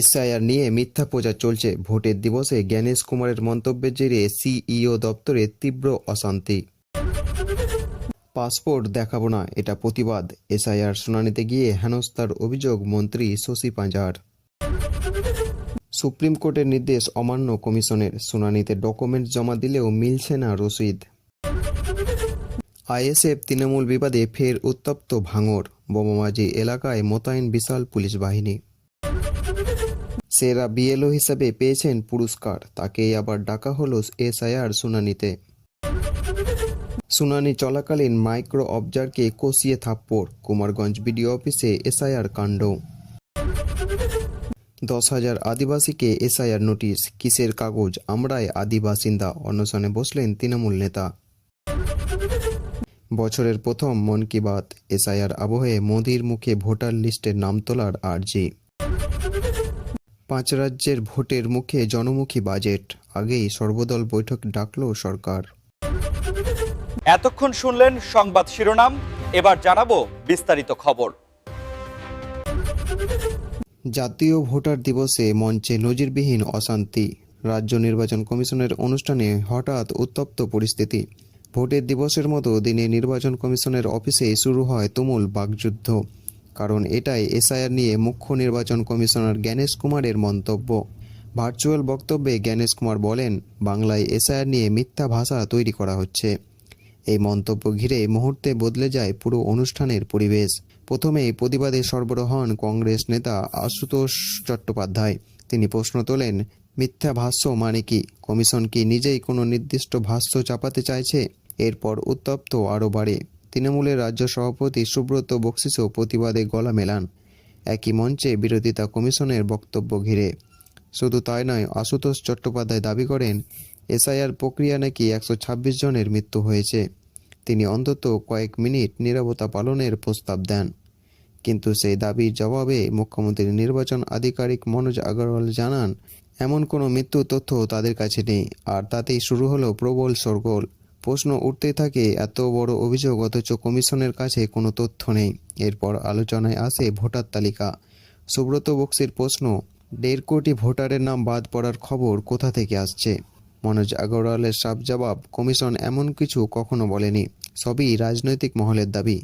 SIR নিয়ে মিথ্যা প্রচার চলছে। ভোটের দিবসে জ্ঞানেশ কুমারের মন্তব্যের জেরে সিইও দপ্তরে তীব্র অশান্তি। পাসপোর্ট দেখাবো না, এটা প্রতিবাদ। এসআইআর শুনানিতে গিয়ে হেনস্থার অভিযোগ মন্ত্রী শশী পাঁজার। সুপ্রিম কোর্টের নির্দেশ অমান্য কমিশনের। শুনানিতে ডকুমেন্ট জমা দিলেও মিলছে না রসিদ। আইএসএফ তৃণমূল বিবাদে ফের উত্তপ্ত ভাঙর। বোমাবাজি এলাকায় মোতায়েন বিশাল পুলিশ বাহিনী। সেরা বিএলও হিসেবে পেয়েছেন পুরস্কার। তাকেই আবার ডাকা হলো এসআইআর শুনানিতে। শুনানি চলাকালীন মাইক্রো অবজারকে কষিয়ে থাপ্পড়, কুমারগঞ্জ বিডিও অফিসে এসআইআর কাণ্ড। দশ হাজার আদিবাসীকে এসআইআর নোটিশ, কিসের কাগজ? আমরাই আদিবাসিন্দা, অনশনে বসলেন তৃণমূল নেতা। বছরের প্রথম মন কি বাত, এসআইআর আবহে মোদির মুখে ভোটার লিস্টের নাম তোলার আর্জি। পাঁচ রাজ্যের ভোটের মুখে জনমুখী বাজেট। আগেই সর্বদল বৈঠক ডাকল সরকার। এতক্ষণ শুনলেন সংবাদ শিরোনাম এবার জানাব বিস্তারিত খবর। জাতীয় ভোটার দিবসে মঞ্চে নজিরবিহীন অশান্তি। রাজ্য নির্বাচন কমিশনের অনুষ্ঠানে হঠাৎ উত্তপ্ত পরিস্থিতি। ভোটের দিবসের মতো দিনে নির্বাচন কমিশনের অফিসে শুরু হয় তুমুল বাকযুদ্ধ। কারণ এটাই এসআইআর নিয়ে মুখ্য নির্বাচন কমিশনার জ্ঞানেশ কুমারের মন্তব্য। ভার্চুয়াল বক্তব্যে জ্ঞানেশ কুমার বলেন, বাংলায় এসআইআর নিয়ে মিথ্যা ভাষা তৈরি করা হচ্ছে। এই মন্তব্য ঘিরে মুহূর্তে বদলে যায় পুরো অনুষ্ঠানের পরিবেশ। প্রথমেই প্রতিবাদে সরবরাহ হন কংগ্রেস নেতা আশুতোষ চট্টোপাধ্যায়। তিনি প্রশ্ন তোলেন, মিথ্যা ভাষ্য মানে কি? কমিশন কি নিজেই কোনো নির্দিষ্ট ভাষ্য চাপাতে চাইছে? এরপর উত্তপ্ত আরও বাড়ে। তৃণমূলের রাজ্য সভাপতি সুব্রত বক্সিসও প্রতিবাদে গলা মেলান। একই মঞ্চে বিরোধিতা কমিশনের বক্তব্য ঘিরে। শুধু তাই নয়, আশুতোষ চট্টোপাধ্যায় দাবি করেন, এসআইআর প্রক্রিয়া নাকি একশো ছাব্বিশ জনের মৃত্যু হয়েছে। তিনি অন্তত কয়েক মিনিট নীরবতা পালনের প্রস্তাব দেন। কিন্তু সেই দাবির জবাবে মুখ্যমন্ত্রীর নির্বাচন আধিকারিক মনোজ আগরওয়াল জানান, এমন কোনো মৃত্যু তথ্য তাদের কাছে নেই, আর তাতেই শুরু হলো প্রবল সরগোল প্রশ্ন উঠতেই থাকে, এত বড় অভিযোগ, অথচ কমিশনের কাছে কোনো তথ্য নেই। এরপর আলোচনায় আসে ভোটার তালিকা। সুব্রত বক্সির প্রশ্ন, দেড় কোটি ভোটারের নাম বাদ পড়ার খবর কোথা থেকে আসছে? মনোজ আগরওয়ালের সাফ জবাব কমিশন এমন কিছু কখনো বলেনি। সবই রাজনৈতিক মহলের দাবি।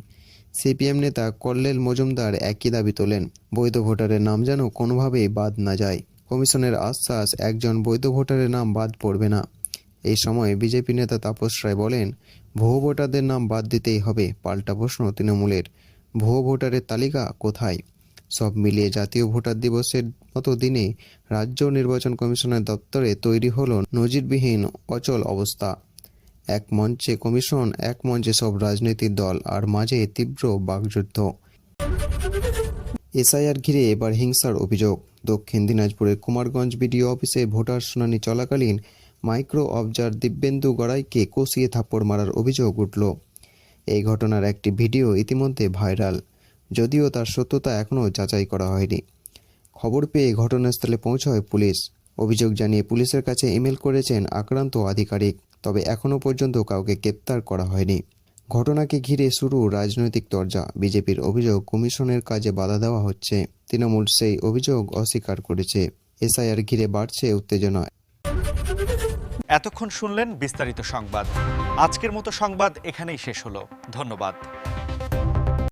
সিপিএম নেতা কল্লেল মজুমদার একই দাবি তোলেন, বৈধ ভোটারের নাম যেন কোনোভাবেই বাদ না যায়। কমিশনের আশ্বাস, একজন বৈধ ভোটারের নাম বাদ পড়বে না। এই সময় বিজেপি নেতা তাপস রায় বলেন, ভুয়ো ভোটারদের নাম বাদ দিতেই হবে পাল্টা প্রশ্ন তৃণমূলের। ভুয়ো ভোটারের তালিকা কোথায়? সব মিলিয়ে জাতীয় ভোটার দিবসের মতো দিনে রাজ্য নির্বাচন কমিশনের দপ্তরে তৈরি হল নজিরবিহীন অচল অবস্থা। এক মঞ্চে কমিশন, এক মঞ্চে সব রাজনৈতিক দল আর মাঝে তীব্র বাকযুদ্ধ। এসআইআর ঘিরে এবার হিংসার অভিযোগ। দক্ষিণ দিনাজপুরের কুমারগঞ্জ বিডিও অফিসে ভোটার শুনানি চলাকালীন মাইক্রো অবজার দিব্যেন্দু গড়াইকে কষিয়ে থাপ্পড় মারার অভিযোগ উঠল। এই ঘটনার একটি ভিডিও ইতিমধ্যে ভাইরাল, যদিও তার সত্যতা এখনও যাচাই করা হয়নি। খবর পেয়ে ঘটনাস্থলে পৌঁছয় পুলিশ। অভিযোগ জানিয়ে পুলিশের কাছে ইমেল করেছেন আক্রান্ত আধিকারিক, তবে এখনও পর্যন্ত কাউকে গ্রেপ্তার করা হয়নি। ঘটনাকে ঘিরে শুরু রাজনৈতিক তরজা। বিজেপির অভিযোগ, কমিশনের কাজে বাধা দেওয়া হচ্ছে। তৃণমূল সেই অভিযোগ অস্বীকার করেছে। এসআইআর ঘিরে বাড়ছে উত্তেজনা। এতক্ষণ শুনলেন বিস্তারিত সংবাদ। আজকের মতো সংবাদ এখানেই শেষ হলো। ধন্যবাদ।